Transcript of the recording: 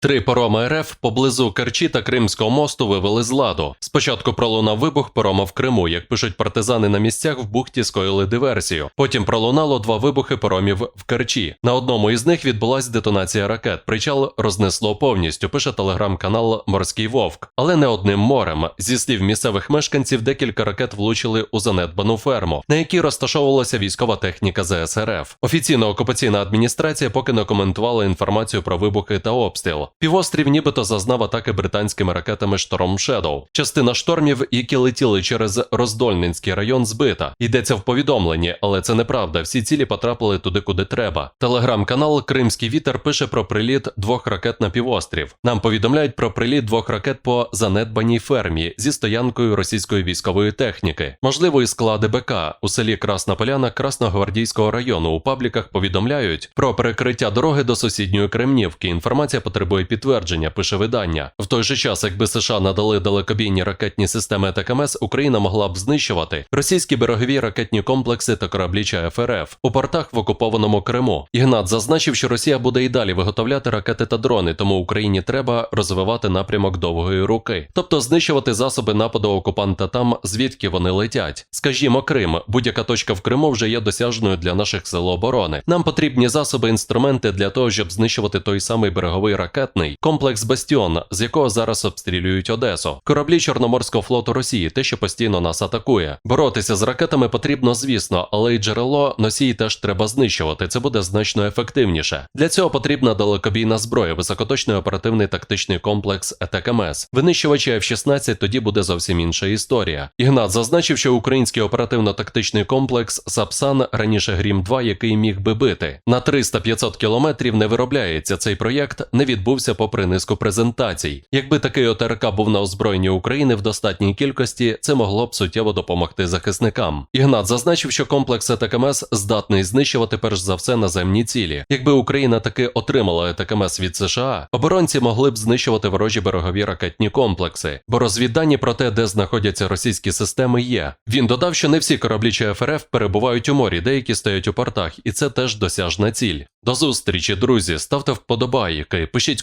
Три пароми РФ поблизу Керчі та Кримського мосту вивели з ладу. Спочатку пролунав вибух парома в Криму. Як пишуть партизани на місцях, в бухті скоїли диверсію. Потім пролунало два вибухи паромів в Керчі. На одному із них відбулась детонація ракет. Причал рознесло повністю. Пише телеграм-канал Морський Вовк. Але не одним морем. Зі слів місцевих мешканців, декілька ракет влучили у занедбану ферму, на якій розташовувалася військова техніка ЗСРФ. Офіційна окупаційна адміністрація поки не коментувала інформацію про вибухи та обстріл. Півострів нібито зазнав атаки британськими ракетами Storm Shadow. Частина штормів, які летіли через Роздольнинський район, збита. Йдеться в повідомленні, але це неправда. Всі цілі потрапили туди, куди треба. Телеграм-канал Кримський вітер пише про приліт двох ракет на півострів. Нам повідомляють про приліт двох ракет по занедбаній фермі зі стоянкою російської військової техніки. Можливо, і склади БК у селі Красна Поляна Красногвардійського району. У пабліках повідомляють про перекриття дороги до сусідньої Кремнівки. Інформація потребує підтвердження, пише видання. В той же час, якби США надали далекобійні ракетні системи ТКМС, Україна могла б знищувати російські берегові ракетні комплекси та кораблі ЧФРФ у портах в окупованому Криму. Ігнат зазначив, що Росія буде і далі виготовляти ракети та дрони, тому Україні треба розвивати напрямок довгої руки, тобто знищувати засоби нападу окупанта там, звідки вони летять. Скажімо, Крим, будь-яка точка в Криму вже є досяжною для наших сил оборони. Нам потрібні засоби, інструменти для того, щоб знищувати той самий береговий ракетний комплекс Бастіон, з якого зараз обстрілюють Одесу. Кораблі Чорноморського флоту Росії, те, що постійно нас атакує. Боротися з ракетами потрібно, звісно, але й джерело носії теж треба знищувати. Це буде значно ефективніше. Для цього потрібна далекобійна зброя, високоточний оперативний тактичний комплекс ЕТКМС. Винищувачі F-16 тоді буде зовсім інша історія. Ігнат зазначив, що український оперативно-тактичний комплекс Сапсан раніше Грім 2, який міг би бити на 300-500 кілометрів, не виробляється. Цей проєкт не відбувся попри низку презентацій. Якби такий ОТРК був на озброєнні України в достатній кількості, це могло б суттєво допомогти захисникам. Ігнат зазначив, що комплекс ЕТКМС здатний знищувати перш за все наземні цілі. Якби Україна таки отримала ЕТКМС від США, оборонці могли б знищувати ворожі берегові ракетні комплекси, бо розвіддані про те, де знаходяться російські системи, є. Він додав, що не всі кораблі ЧФРФ перебувають у морі, деякі стоять у портах, і це теж досяжна ціль. До зустрічі, друзі, ставте вподобайки, пишіть